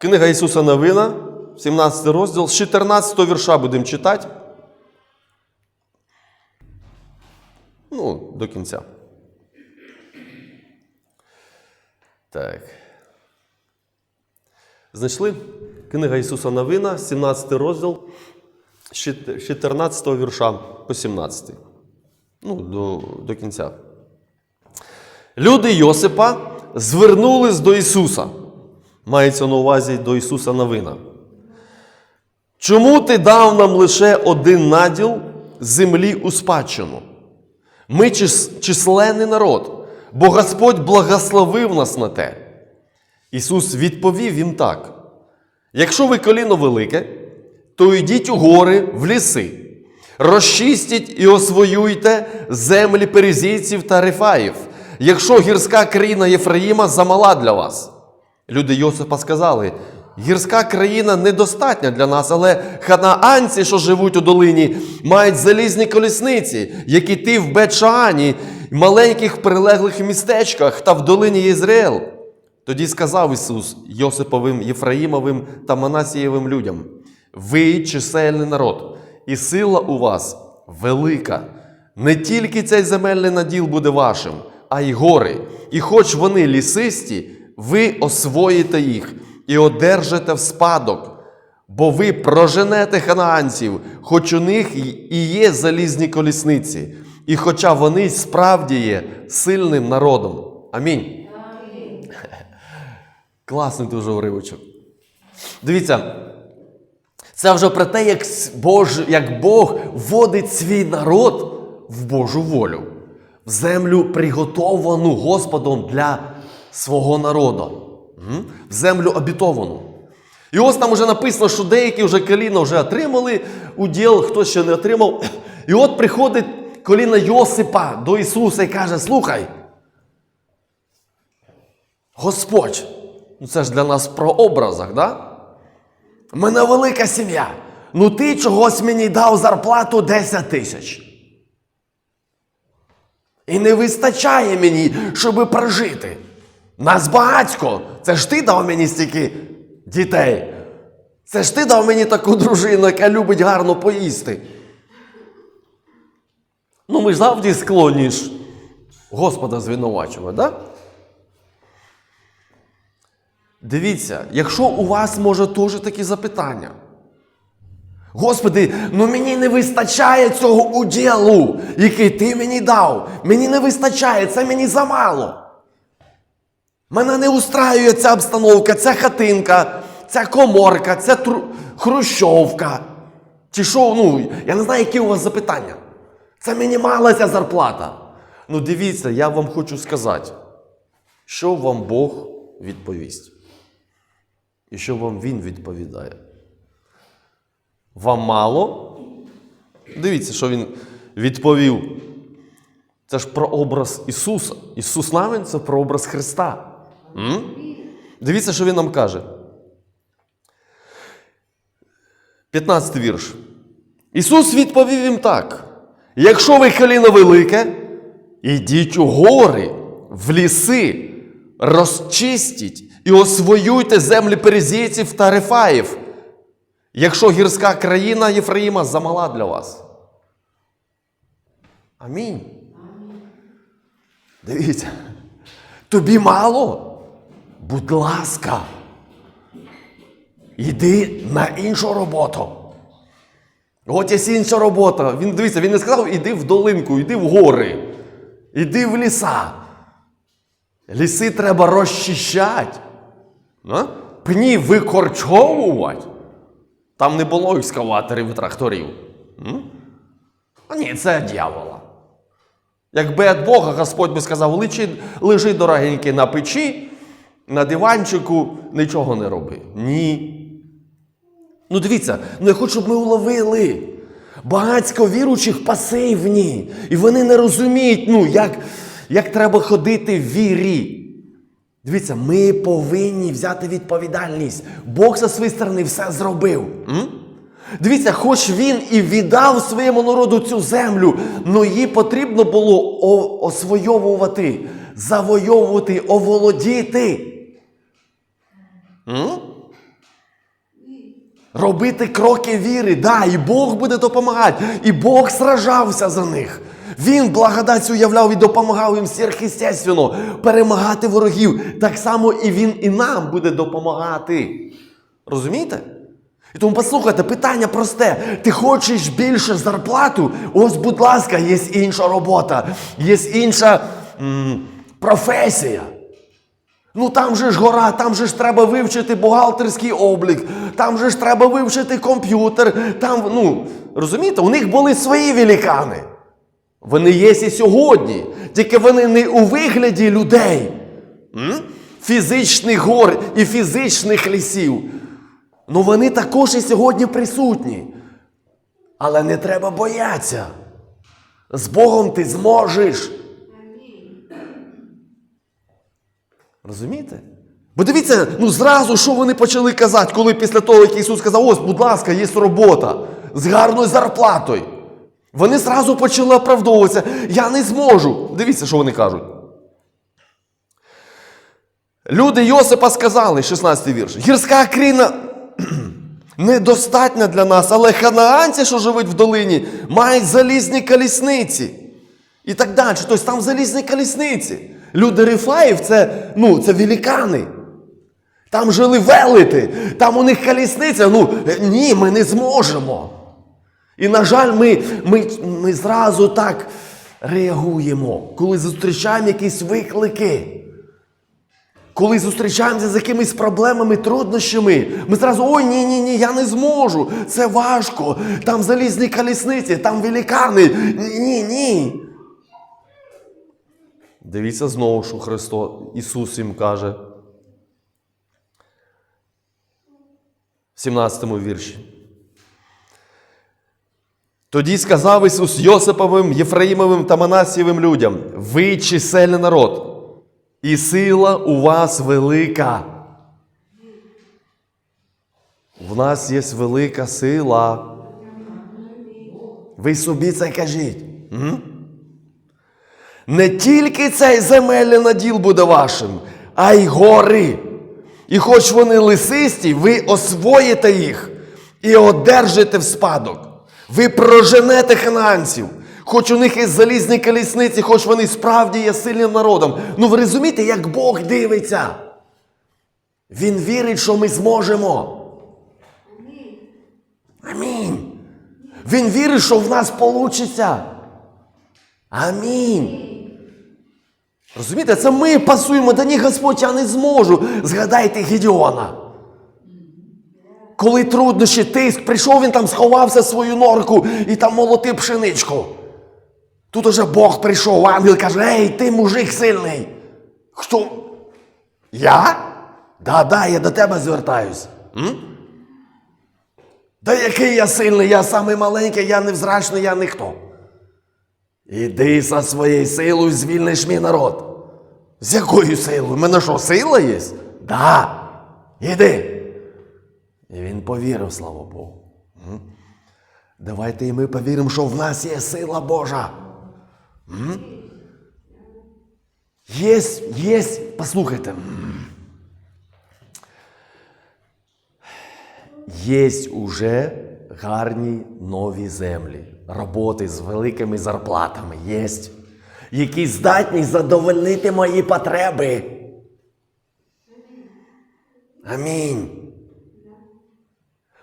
Книга Ісуса Новина, 17 розділ, з 14 вірша будемо читати. Ну, до кінця. Так. Знайшли? Книга Ісуса Новина, 17 розділ, з 14 вірша по 17. Ну, до, до кінця. Люди Йосипа звернулись до Ісуса. Мається на увазі до Ісуса Новина. Чому ти дав нам лише один наділ землі у спадщину? Ми чис- численний народ, бо Господь благословив нас на те. Ісус відповів їм так: якщо ви коліно велике, то йдіть у гори в ліси, розчистіть і освоюйте землі перезійців та рефаїв, якщо гірська країна Єфраїма замала для вас. Люди Йосипа сказали: гірська країна недостатня для нас, але ханаанці, що живуть у долині, мають залізні колісниці, як і ти в Бетшаані, маленьких прилеглих містечках та в долині Єзраїл. Тоді сказав Ісус Йосиповим, Єфраїмовим та Манасієвим людям: Ви чисельний народ, і сила у вас велика. Не тільки цей земельний наділ буде вашим, а й гори. І хоч вони лісисті, ви освоїте їх і одержите в спадок. Бо ви проженете ханаанців, хоч у них і є залізні колісниці, і хоча вони справді є сильним народом. Амінь. Класний дуже уривочок. Дивіться, це вже про те, як, Бож, як Бог вводить свій народ в Божу волю, в землю, приготовану Господом для свого народу, в землю обітовану. І ось там вже написано, що деякі вже коліна вже отримали уділ, хто ще не отримав. І от приходить коліна Йосипа до Ісуса і каже: Слухай, Господь, ну це ж для нас про образах, да? Мене велика сім'я. Ну ти чогось мені дав зарплату 10 тисяч. І не вистачає мені, щоб прожити. Нас багатько. Це ж ти дав мені стільки дітей. Це ж ти дав мені таку дружину, яка любить гарно поїсти. Ну, ми ж завжди склонні ж Господа звинувачувати, так? Да? Дивіться, якщо у вас може теж такі запитання. Господи, ну мені не вистачає цього уділу, який ти мені дав. Мені не вистачає, це мені замало. Мене не устраює ця обстановка, ця хатинка, ця коморка, ця тру... хрущовка. Чи що, ну, я не знаю, які у вас запитання. Це мені ця зарплата. Ну дивіться, я вам хочу сказати, що вам Бог відповість. І що вам Він відповідає. Вам мало? Дивіться, що Він відповів. Це ж про образ Ісуса. Ісус Навин це про образ Христа. М? Дивіться, що Він нам каже. 15 вірш. Ісус відповів їм так: якщо ви коліно велике, ідіть у гори, в ліси, розчистіть і освоюйте землі перезійців та рефаїв, якщо гірська країна Єфраїма замала для вас. Амінь. Дивіться, тобі мало? Будь ласка, йди на іншу роботу. От є інша робота. Він дивіться, він не сказав, іди в долинку, іди в гори, іди в ліса. Ліси треба розчищати. Пні викорчовувати. Там не було екскаваторів і тракторів. А ні, це дьявола. Якби від Бога Господь би сказав, лежи дорогенький на печі, на диванчику, нічого не роби. Ні. Ну дивіться, ну я хочу, щоб ми уловили. Багацько віруючих пасивні. І вони не розуміють, ну, як, як треба ходити в вірі. Дивіться, ми повинні взяти відповідальність. Бог за свої сторони все зробив. М? Дивіться, хоч він і віддав своєму народу цю землю, але її потрібно було освоювати, завойовувати, оволодіти. Робити кроки віри. Да, і Бог буде допомагати, і Бог сражався за них. Він благодать уявляв і допомагав їм сверхъестественно перемагати ворогів. Так само і Він і нам буде допомагати. Розумієте? І тому послухайте, питання просте. Ти хочеш більше зарплату? Ось, будь ласка, є інша робота, є інша м, професія. Ну там же ж гора, там же ж треба вивчити бухгалтерський облік, там же ж треба вивчити комп'ютер. Там, ну, розумієте, у них були свої великани. Вони є і сьогодні, тільки вони не у вигляді людей, м? фізичних гор і фізичних лісів. Ну вони також і сьогодні присутні. Але не треба боятися. З Богом ти зможеш. Розумієте? Бо дивіться, ну зразу, що вони почали казати, коли після того, як Ісус сказав, ось, будь ласка, є робота з гарною зарплатою. Вони зразу почали оправдовуватися. Я не зможу. Дивіться, що вони кажуть. Люди Йосипа сказали, 16 вірш, гірська країна недостатня для нас, але ханаанці, що живуть в долині, мають залізні колісниці. І так далі. Тобто там залізні колісниці. Люди Рифаїв це, ну, це великани. Там жили велети, там у них колісниця. Ну, е, ні, ми не зможемо. І, на жаль, ми, ми, ми зразу так реагуємо, коли зустрічаємо якісь виклики. Коли зустрічаємося з якимись проблемами, труднощами, ми зразу ой, ні, ні, ні, я не зможу. Це важко. Там залізні колісниці, там великани. Ні, ні. Дивіться знову, що Христос Ісус їм каже. В 17 вірші. Тоді сказав Ісус Йосиповим, Єфраїмовим та Манасієвим людям: ви чисельний народ, і сила у вас велика. В нас є велика сила. Ви собі це кажіть. Не тільки цей земельний наділ буде вашим, а й гори. І хоч вони лисисті, ви освоїте їх і одержите в спадок. Ви проженете хананців. Хоч у них є залізні колісниці, хоч вони справді є сильним народом. Ну ви розумієте, як Бог дивиться? Він вірить, що ми зможемо. Амінь. Він вірить, що в нас вийде. Амінь. Розумієте, це ми пасуємо, да ні, Господь, я не зможу. Згадайте Гедіона. Коли труднощі, тиск, прийшов він там, сховався свою норку і там молотив пшеничку. Тут уже Бог прийшов, ангел каже, ей, ти мужик сильний. Хто? Я? Да, да, я до тебе звертаюсь. М? Да який я сильний, я самий маленький, я невзрачний, я ніхто. Іди за своєю силою звільниш мій народ. З якою силою? У мене що, сила є? Да. Іди. І він повірив, слава Богу. Давайте і ми повіримо, що в нас є сила Божа. М? Є, є, послухайте. Є уже гарні нові землі, роботи з великими зарплатами є, які здатні задовольнити мої потреби. Амінь.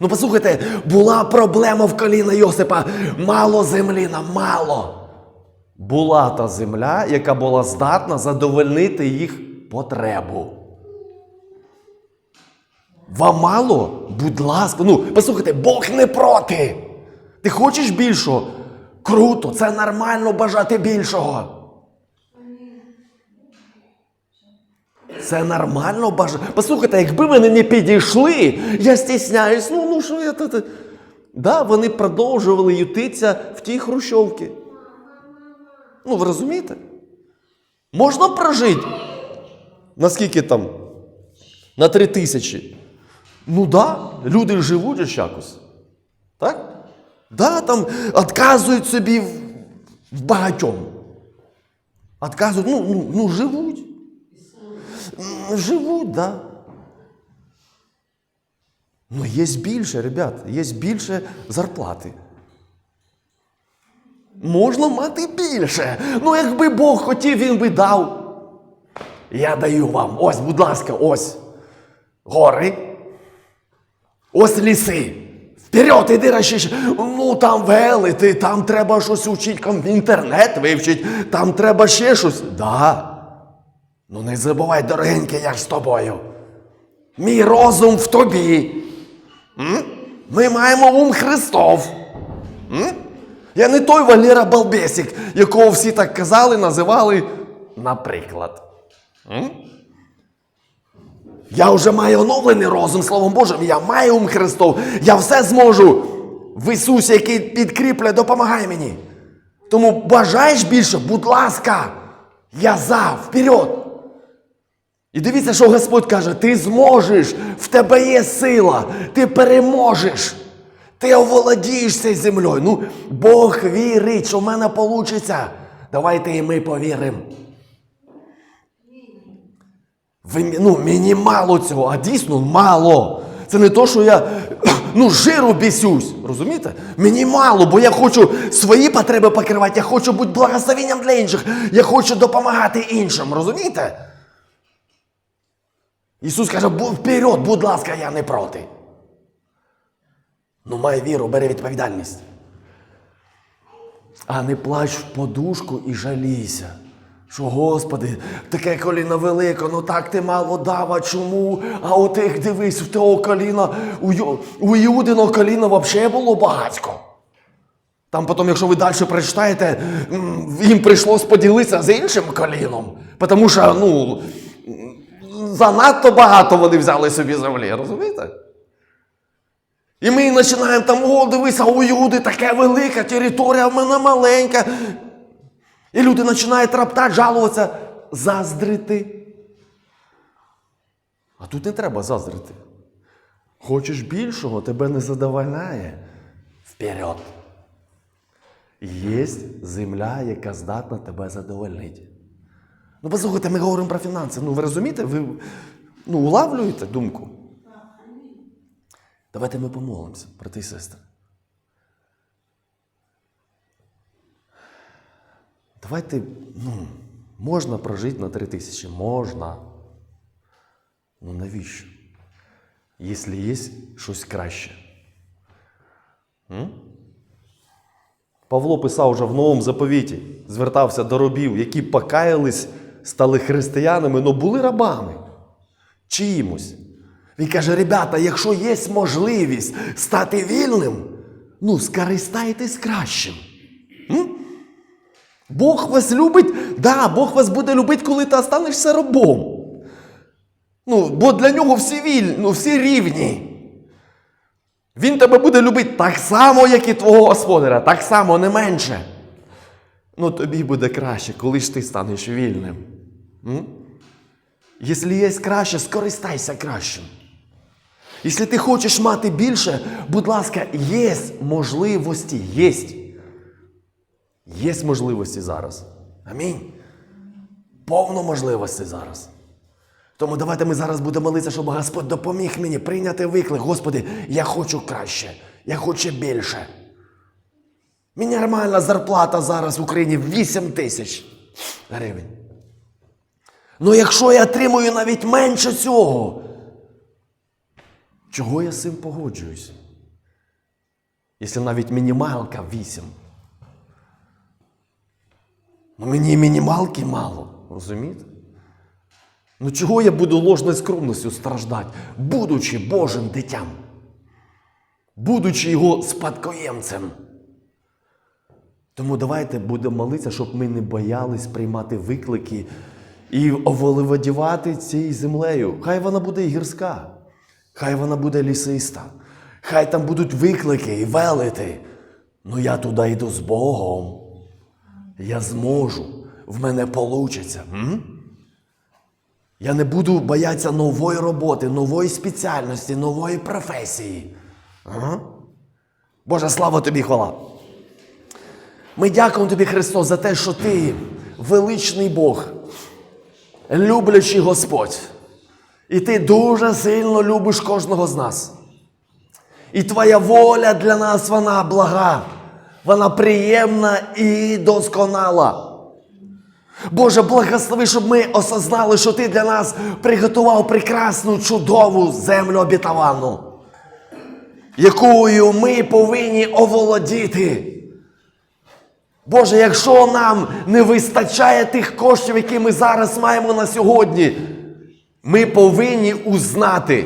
Ну, послухайте, була проблема в коліна Йосипа. Мало землі нам мало. Була та земля, яка була здатна задовольнити їх потребу. Вам мало? Будь ласка, ну, послухайте, Бог не проти. Ти хочеш більшого? Круто, це нормально бажати більшого. Це нормально бажати. Послухайте, якби вони не підійшли, я стісняюсь, ну, ну що я тут. Да, вони продовжували ютитися в тій хрущовці. Ну, ви розумієте? Можна прожити. Наскільки там? На три тисячі. Ну да, люди живуть ж якось. Так? Да, там відказують собі в, в багатьом. Відказують, ну, ну, ну живуть. Живуть, да. Ну, є більше, ребят, є більше зарплати. Можна мати більше. Ну, якби Бог хотів, він би дав. Я даю вам. Ось, будь ласка, ось. Гори. Ось ліси. Вперед, іди рашиш. Ну там велити, там треба щось учити, інтернет вивчить, там треба ще щось. Да. Ну не забувай, дорогенький, я ж з тобою. Мій розум в тобі. М? Ми маємо ум Христов. М? Я не той Валера Балбесик, якого всі так казали, називали, наприклад. М? Я вже маю оновлений розум, Словом Божим, я маю ум Христов, я все зможу. В Ісусі, який підкріплює, допомагай мені. Тому бажаєш більше, будь ласка, я за, вперед. І дивіться, що Господь каже: ти зможеш, в тебе є сила, ти переможеш, ти оволодієш цією землею. Ну, Бог вірить, що в мене вийде. Давайте і ми повіримо. Ви, ну, мені мало цього, а дійсно мало. Це не то, що я ну, жиру бісюсь. Розумієте? Мені мало, бо я хочу свої потреби покривати, я хочу бути благословенням для інших, я хочу допомагати іншим. Розумієте? Ісус каже, вперед, будь ласка, я не проти. Ну, май віру, бери відповідальність. А не плач в подушку і жалійся. Що, Господи, таке коліно велике, ну так ти мало дав, а чому? А от їх дивись, в того коліна, у, у Іудиного коліна взагалі було багатько. Там потім, якщо ви далі прочитаєте, їм прийшлось поділитися з іншим коліном. Тому що, ну, занадто багато вони взяли собі землі, розумієте? І ми починаємо там, о, дивися, у Юди таке велика територія, в мене маленька. І люди починають раптати, жалуватися, заздрити. А тут не треба заздрити. Хочеш більшого, тебе не задовольняє. Вперед. Є земля, яка здатна тебе задовольнити. Ну, послухайте, ми говоримо про фінанси. Ну, ви розумієте, ви ну, улавлюєте думку? Давайте ми помолимося, брати і сестри. Давайте, ну, можна прожити на три тисячі, можна. Ну навіщо? Якщо є щось краще. М? Павло писав вже в новому заповіті, звертався до робів, які покаялись, стали християнами, але були рабами. Чиїмось. Він каже: ребята, якщо є можливість стати вільним, ну скористайтесь кращим. Бог вас любить, да, Бог вас буде любити, коли ти останешся рабом. Ну, бо для нього всі вільні, ну, всі рівні. Він тебе буде любити так само, як і твого господаря, так само, не менше. Ну, тобі буде краще, коли ж ти станеш вільним. Якщо є краще, скористайся кращим. Якщо ти хочеш мати більше, будь ласка, є можливості, є. Є можливості зараз. Амінь. Повно можливості зараз. Тому давайте ми зараз будемо молитися, щоб Господь допоміг мені прийняти виклик. Господи, я хочу краще, я хочу більше. Мінімальна зарплата зараз в Україні 8 тисяч гривень. Ну якщо я отримую навіть менше цього, чого я з цим погоджуюсь? Якщо навіть мінімалка 8. Ну мені мінімалки мало, розумієте? Ну чого я буду ложною скромністю страждати, будучи Божим дитям, будучи його спадкоємцем? Тому давайте будемо молитися, щоб ми не боялись приймати виклики і оволеводівати цією землею. Хай вона буде і гірська, хай вона буде лісиста, хай там будуть виклики і велети. Ну я туди йду з Богом. Я зможу, в мене получиться. Я не буду боятися нової роботи, нової спеціальності, нової професії. Боже, слава тобі, хвала. Ми дякуємо тобі, Христос, за те, що ти величний Бог, люблячий Господь. І ти дуже сильно любиш кожного з нас. І Твоя воля для нас вона блага, вона приємна і досконала. Боже, благослови, щоб ми осознали, що Ти для нас приготував прекрасну, чудову землю обітовану, якою ми повинні оволодіти. Боже, якщо нам не вистачає тих коштів, які ми зараз маємо на сьогодні, ми повинні узнати,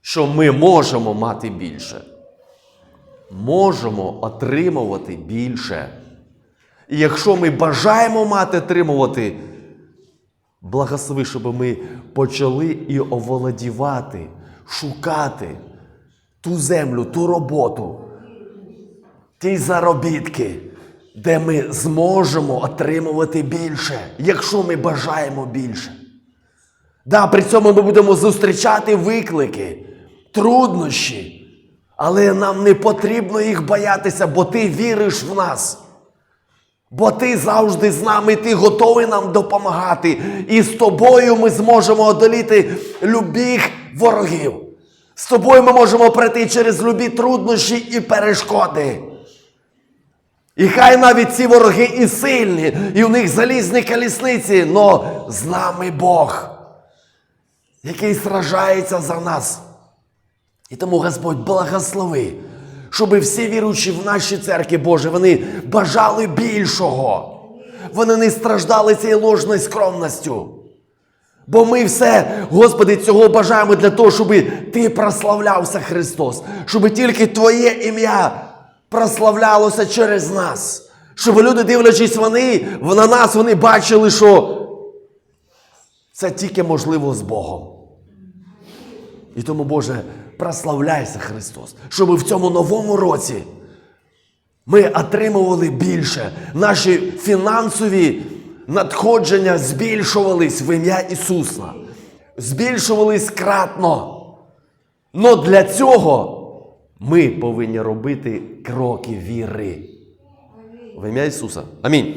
що ми можемо мати більше. Можемо отримувати більше. І якщо ми бажаємо мати отримувати, благослови, щоб ми почали і оволодівати, шукати ту землю, ту роботу, ті заробітки, де ми зможемо отримувати більше, якщо ми бажаємо більше. Да, при цьому ми будемо зустрічати виклики, труднощі, але нам не потрібно їх боятися, бо ти віриш в нас. Бо ти завжди з нами, ти готовий нам допомагати. І з тобою ми зможемо одоліти любих ворогів. З тобою ми можемо пройти через любі труднощі і перешкоди. І хай навіть ці вороги і сильні, і у них залізні колісниці, но з нами Бог, який сражається за нас. І тому Господь благослови, щоб всі віруючі в нашій церкві Боже, вони бажали більшого. Вони не страждали цією ложною скромністю. Бо ми все, Господи, цього бажаємо для того, щоб Ти прославлявся, Христос, щоб тільки Твоє ім'я прославлялося через нас. Щоб люди, дивлячись вони, на нас, вони бачили, що це тільки можливо з Богом. І тому, Боже, прославляйся, Христос, щоб в цьому новому році ми отримували більше. Наші фінансові надходження збільшувались в ім'я Ісуса. Збільшувались кратно. Но для цього ми повинні робити кроки віри. В ім'я Ісуса. Амінь.